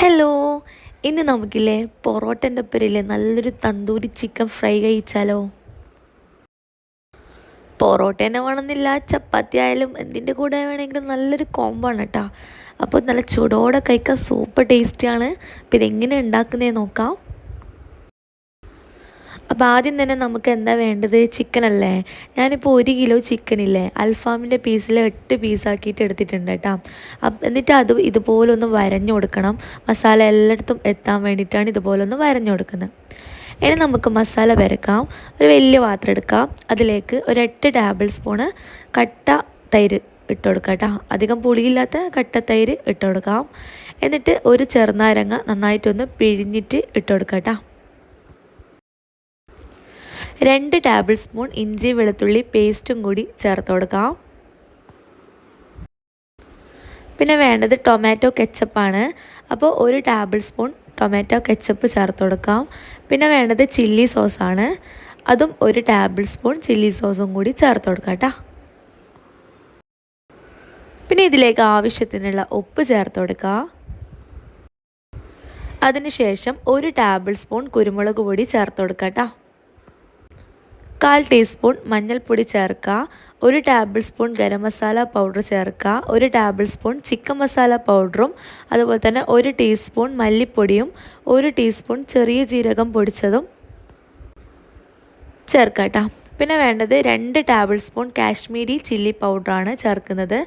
Hello. ഇന്ന് നമുക്കില്ലേ പൊറോട്ടന്റെ ഒപ്പരില്ലേ നല്ലൊരു തന്തൂരി ചിക്കൻ ഫ്രൈ കഴിച്ചാലോ? പൊറോട്ട തന്നെ വേണമെന്നില്ല ചപ്പാത്തി ആയാലും എന്തിന്റെ കൂടെ വേണമെങ്കിലും നല്ലൊരു കോംബോ ആണ് കേട്ടോ അപ്പോൾ നല്ല ചൂടോടെ കഴിക്കാൻ സൂപ്പർ ടേസ്റ്റിയാണ് അപ്പോൾ ഇതെങ്ങനെ ഉണ്ടാക്കുന്നതെന്ന് നോക്കാം. അപ്പോൾ ആദ്യം തന്നെ നമുക്ക് എന്താ വേണ്ടത്? ചിക്കൻ അല്ലേ? ഞാനിപ്പോൾ ഒരു കിലോ ചിക്കൻ ഇല്ലേ? അൽഫാമിന്റെ പീസിൽ എട്ട് പീസാക്കിയിട്ട് എടുത്തിട്ടുണ്ട് കേട്ടോ. എന്നിട്ട് അത് ഇതുപോലെ ഒന്ന് വരഞ്ഞു കൊടുക്കണം. മസാല എല്ലായിടത്തും എത്താൻ വേണ്ടിയിട്ടാണ് ഇതുപോലെ ഒന്ന് വരഞ്ഞു കൊടുക്കുന്നത്. ഇനി നമുക്ക് മസാല വരക്കാം ഒരു വലിയ പാത്രം എടുക്കാം. അതിലേക്ക് ഒരു എട്ട് ടേബിൾ സ്പൂണ് കട്ട തൈര് ഇട്ട് കൊടുക്കാം കേട്ടോ. അധികം പുളിയില്ലാത്ത കട്ട തൈര് ഇട്ട് കൊടുക്കാം. എന്നിട്ട് ഒരു ചെറുനാരങ്ങ നന്നായിട്ടൊന്ന് പിഴിഞ്ഞിട്ട് ഇട്ട് കൊടുക്കാം കേട്ടോ. രണ്ട് ടേബിൾ സ്പൂൺ ഇഞ്ചി വെളുത്തുള്ളി പേസ്റ്റും കൂടി ചേർത്ത് കൊടുക്കാം. പിന്നെ വേണ്ടത് ടൊമാറ്റോ കെച്ചപ്പാണ് അപ്പോൾ ഒരു ടേബിൾ സ്പൂൺ ടൊമാറ്റോ കെച്ചപ്പ് ചേർത്ത് കൊടുക്കാം. പിന്നെ വേണ്ടത് ചില്ലി സോസാണ് അതും ഒരു ടേബിൾ സ്പൂൺ ചില്ലി സോസും കൂടി ചേർത്ത് കൊടുക്കാം കേട്ടോ. പിന്നെ ഇതിലേക്ക് ആവശ്യത്തിനുള്ള ഉപ്പ് ചേർത്ത് കൊടുക്കുക അതിനുശേഷം ഒരു ടേബിൾ സ്പൂൺ കുരുമുളക് പൊടി ചേർത്ത് കൊടുക്കാം കേട്ടോ. കാൽ ടീസ്പൂൺ മഞ്ഞൾപ്പൊടി ചേർക്കുക ഒരു table spoon garam masala powder ചേർക്കുക ഒരു ടേബിൾ സ്പൂൺ ചിക്കൻ മസാല പൗഡറും അതുപോലെ തന്നെ ഒരു ടീസ്പൂൺ മല്ലിപ്പൊടിയും ഒരു ടീസ്പൂൺ ചെറിയ ജീരകം പൊടിച്ചതും ചേർക്കാം കേട്ടോ പിന്നെ വേണ്ടത് രണ്ട് ടേബിൾ സ്പൂൺ കാശ്മീരി ചില്ലി പൗഡറാണ് ചേർക്കുന്നത്.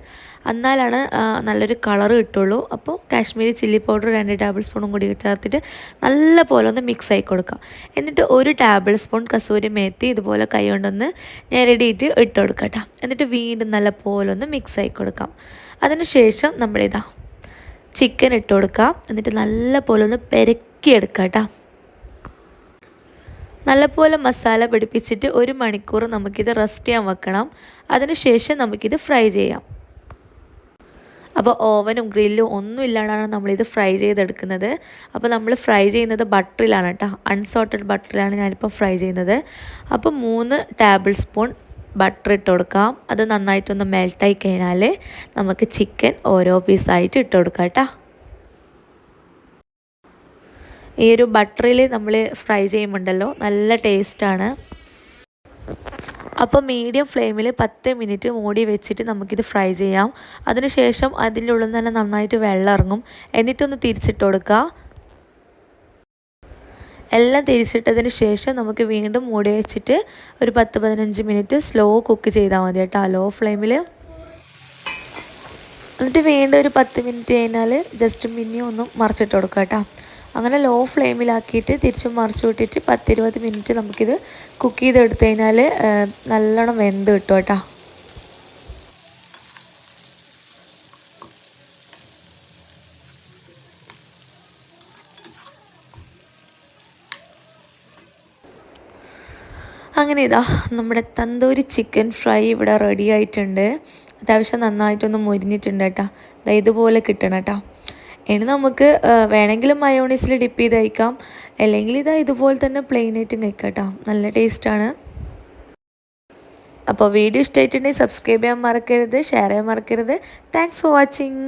എന്നാലാണ് നല്ലൊരു കളർ കിട്ടുള്ളൂ. അപ്പോൾ കാശ്മീരി ചില്ലി പൗഡർ രണ്ട് ടേബിൾ സ്പൂണും കൂടി ചേർത്തിട്ട് നല്ല പോലെ ഒന്ന് മിക്സ് ആയി കൊടുക്കാം. എന്നിട്ട് ഒരു ടേബിൾ സ്പൂൺ കസൂരി മേത്തി ഇതുപോലെ കൈ കൊണ്ടൊന്ന് ഞെരടിയിട്ട് ഇട്ട് കൊടുക്കാം കേട്ടോ എന്നിട്ട് വീണ്ടും നല്ല പോലെ ഒന്ന് മിക്സ് ആയി കൊടുക്കാം. അതിനുശേഷം നമ്മളിതാ ചിക്കൻ ഇട്ട് കൊടുക്കാം. എന്നിട്ട് നല്ല പോലെ ഒന്ന് പെരക്കിയെടുക്കാം കേട്ടോ നല്ലപോലെ മസാല പിടിപ്പിച്ചിട്ട് ഒരു മണിക്കൂർ നമുക്കിത് റെസ്റ്റ് ചെയ്യാൻ വെക്കണം. അതിനുശേഷം നമുക്കിത് ഫ്രൈ ചെയ്യാം. അപ്പോൾ ഓവനും ഗ്രില്ലും ഒന്നും ഇല്ലാണ്ടാണ് നമ്മളിത് ഫ്രൈ ചെയ്തെടുക്കുന്നത്. അപ്പോൾ നമ്മൾ ഫ്രൈ ചെയ്യുന്നത് ബട്ടറിലാണ് കേട്ടോ. അൺസോൾട്ടഡ് ബട്ടറിലാണ് ഞാനിപ്പോൾ ഫ്രൈ ചെയ്യുന്നത്. അപ്പോൾ മൂന്ന് ടേബിൾ സ്പൂൺ ബട്ടർ ഇട്ട് കൊടുക്കാം. അത് നന്നായിട്ടൊന്ന് മെൽട്ടായി കഴിഞ്ഞാൽ നമുക്ക് ചിക്കൻ ഓരോ പീസായിട്ട് ഇട്ട് കൊടുക്കാം കേട്ടോ. ഈ ഒരു ബട്ടറിൽ നമ്മൾ ഫ്രൈ ചെയ്യുമ്പോണ്ടല്ലോ നല്ല ടേസ്റ്റാണ്. അപ്പോൾ മീഡിയം ഫ്ലെയിമിൽ പത്ത് മിനിറ്റ് മൂടി വെച്ചിട്ട് നമുക്കിത് ഫ്രൈ ചെയ്യാം. അതിനുശേഷം അതിന്റെ ഉള്ളിൽ തന്നെ നന്നായിട്ട് വെള്ളം ഇറങ്ങും. എന്നിട്ടൊന്ന് തിരിച്ചിട്ട് കൊടുക്കുക. എല്ലാം തിരിച്ചിട്ടതിന് ശേഷം നമുക്ക് വീണ്ടും മൂടി വെച്ചിട്ട് ഒരു പത്ത് പതിനഞ്ച് മിനിറ്റ് സ്ലോ കുക്ക് ചെയ്താൽ മതി കേട്ടോ ലോ ഫ്ലെയിമിൽ. എന്നിട്ട് വീണ്ടും ഒരു പത്ത് മിനിറ്റ് കഴിഞ്ഞാൽ ജസ്റ്റ് മിന്നി ഒന്ന് മറിച്ചിട്ട് കൊടുക്കുക കേട്ടോ. അങ്ങനെ ലോ ഫ്ലെയിമിലാക്കിയിട്ട് തിരിച്ച് മറിച്ച് വിട്ടിട്ട് പത്തിരുപത് മിനിറ്റ് നമുക്കിത് കുക്ക് ചെയ്തെടുത്തു കഴിഞ്ഞാൽ നല്ലോണം വെന്ത് കിട്ടും കേട്ടോ. അങ്ങനെ ഇതാ നമ്മുടെ തന്തൂരി ചിക്കൻ ഫ്രൈ ഇവിടെ റെഡി ആയിട്ടുണ്ട്. അത്യാവശ്യം നന്നായിട്ടൊന്ന് മുരിഞ്ഞിട്ടുണ്ട് കേട്ടോ. ഇതുപോലെ കിട്ടണം കേട്ടോ. ഇനി നമുക്ക് വേണമെങ്കിൽ മയോണീസിൽ ഡിപ്പ് ചെയ്ത് കഴിക്കാം. അല്ലെങ്കിൽ ഇതാ ഇതുപോലെ തന്നെ പ്ലെയിൻ ആയിട്ടും കഴിക്കാം നല്ല ടേസ്റ്റാണ് അപ്പോൾ വീഡിയോ ഇഷ്ടമായിട്ടുണ്ടെങ്കിൽ സബ്സ്ക്രൈബ് ചെയ്യാൻ മറക്കരുത് ഷെയർ ചെയ്യാൻ മറക്കരുത്. Thanks for watching